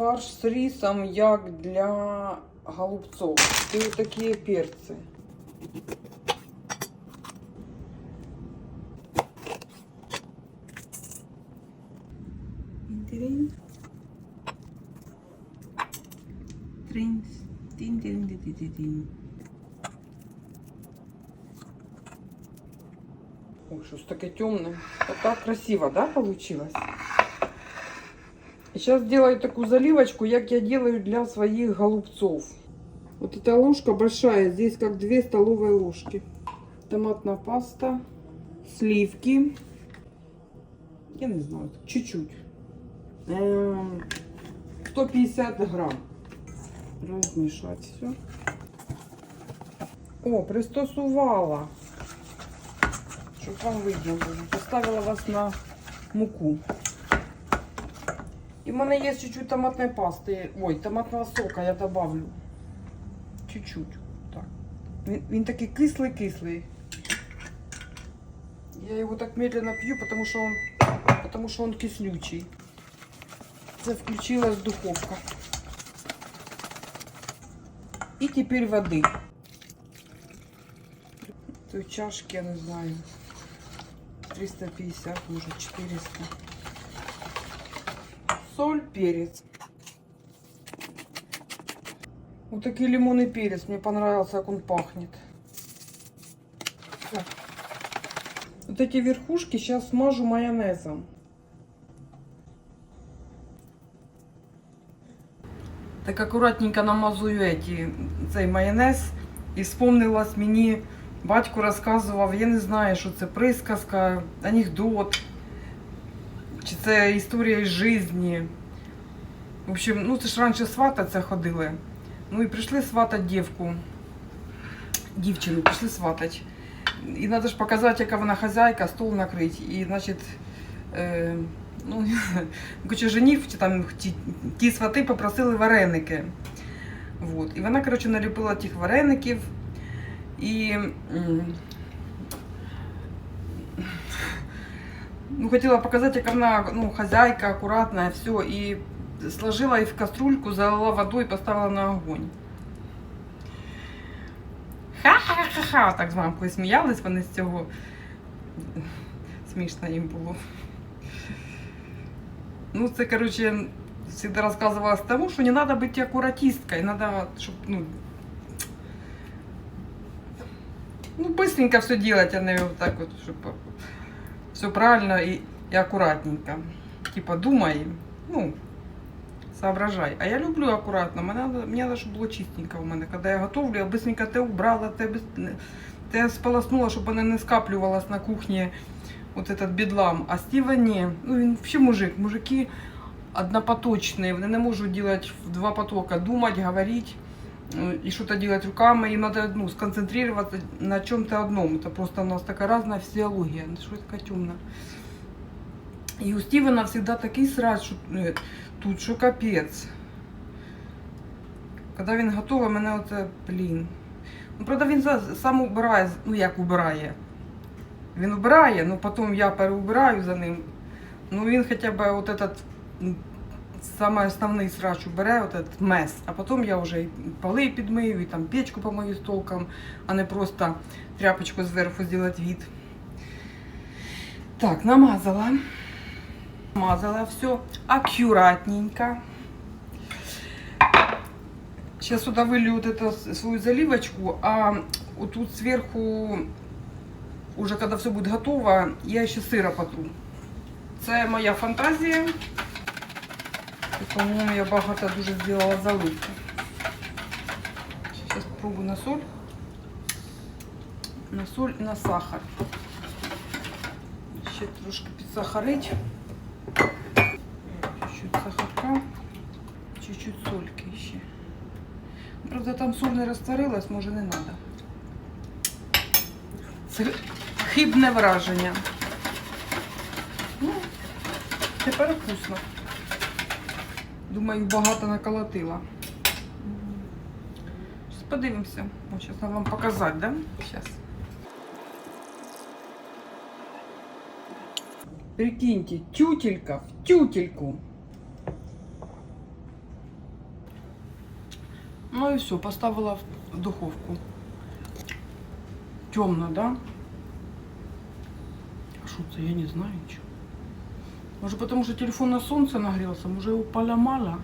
фарш з рисом, як для голубцов. І ось такі перці. Трин. Трин. Тин, тин, тин, тин, тин, тин. Ой, щось таке темне. Вот так красиво, да, получилось? Сейчас делаю такую заливочку, як я делаю для своих голубцов. Вот эта ложка большая, здесь как две столовые ложки. Томатная паста, сливки. Я не знаю, чуть-чуть. Эм, 150 грамм. Размешать все. О, пристосувала. Щоб вам видно було. Поставила вас на муку. І в мене є чуть-чуть томатної пасти. Ой, томатного сока я добавлю. Чуть-чуть. Так. Він, він такий кислий-кислий. Я його так медленно п'ю, потому що он, потому що он кислючий. Це включилась духовка. І тепер води. Той чашки, я не знаю. 350, может 400. Соль, перец. Вот такой лимонный перец. Мне понравился, как он пахнет. Вот эти верхушки сейчас смажу майонезом. Так аккуратненько намазую эти, цей майонез. І вспомнилось мені, батько розказував, я не знаю, що це присказка, анекдот, чи це історія із. В общем, ну це ж раніше свататься ходили. Ну і прийшли сватати дівку. Дівчину прийшли сватати. І треба ж показати, яка вона хазяйка, стол накрити. І, значить, е, ну, короче, женів, чи там ті, ті свати попросили вареники. Вот. І вона, коротше, наліпила тих вареників. І ну, хотіла показати, яка вона ну, хазяйка, акуратна, все. І сложила їх в каструльку, залила водою і поставила на огонь. Ха-ха-ха-ха! Так з мамкою сміялись вони з цього. Смішно їм було. Ну, це, короче, всегда рассказывалось тому, что не надо быть аккуратисткой, надо, чтобы, ну, ну, быстренько все делать, а не вот так вот, чтобы все правильно и, и аккуратненько. Типа, думай, ну, соображай. А я люблю аккуратно, мне надо, мне надо, чтобы было чистенько у мене. Когда я готовлю, я быстренько те убрала, те, быс- те сполоснула, чтобы она не скапливалась на кухне, вот этот бедлам. А Стива не. Ну, він вообще мужик. Мужики однопоточные, вони не можуть делать в два потока, думать, говорить э, и что-то делать руками. Им надо ну, сконцентрироваться на чем-то одном. Это просто у нас такая разная физиология. Ну, Что такая темная. И у Стивена всегда такий срач що, е, тут, що капець. Коли він готовий, мене оце, блін. Ну, правда, він за- сам убирає, ну як убирає. Він убирає, ну потім я переубираю за ним. Ну він хоча б от этот м, самий основний срач убере, от этот мес, а потім я вже і поли підмию, і там печку помию з толком, а не просто тряпочку зверху зробити від. Так, намазала. Намазала все аккуратненько. Сейчас сюда вылью вот эту с- свою заливочку, а вот тут сверху, уже когда все будет готово, я ще сира потру. Це моя фантазія. І, по-моєму, я багато дуже зробила заливки. Зараз спробую на соль. На соль і на сахар. Ще трошки підсахарить. Чуть-чуть сахарка, чуть-чуть сольки ще. Правда, там соль не розтворилась, може не треба. Це хибне враження. Ну, тепер вкусно. Думаю, багато наколотила. Зараз подивимося. Зараз вам показати, да? Зараз. Прикиньте, тютелька в тютельку. Ну и все, поставила в духовку. Темно, да? А что это, я не знаю ничего. Может потому что телефон на солнце нагрелся, может его поломала.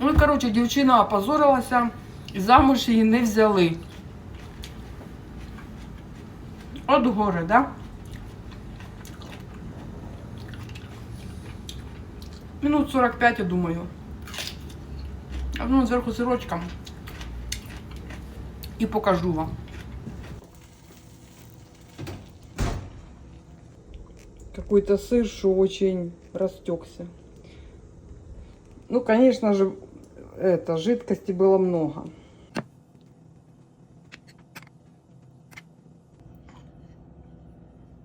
Ну і коротше, дівчина опозорилася і замуж її не взяли. От горе, да? Минут 45, я думаю. А ну зверху сирочком. И покажу вам. Какой-то сыр, что очень растекся. Ну, конечно же, это, жидкости было много.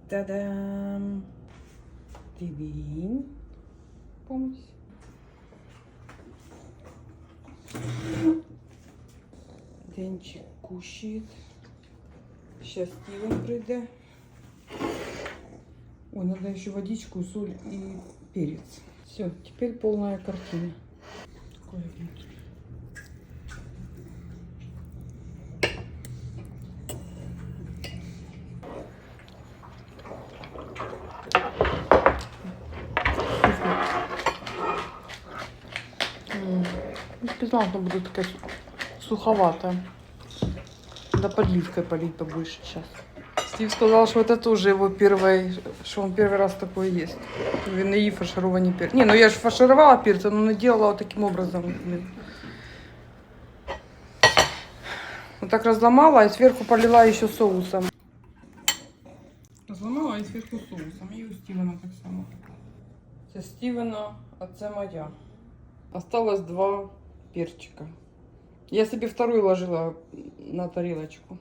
Та-дам! Тивінь. Помесь. Денчик кушает. Сейчас Стивен прийде. Ой, надо еще водичку, соль и перец. Все, теперь полная картина. Знала, что будет такая су- суховатая. Да подливкой полить побольше сейчас. Стив сказал, что это тоже его первый, что он первый раз такое ест. Він не їв фаршировані перці. Не, ну я же фаршировала перцы, но не делала вот таким образом. блин. Вот так разломала и сверху полила еще соусом. Разломала и сверху соусом. И у Стивена так само. Це Стивена, а це моя. Осталось два перчика. Я себе вторую ложила на тарелочку.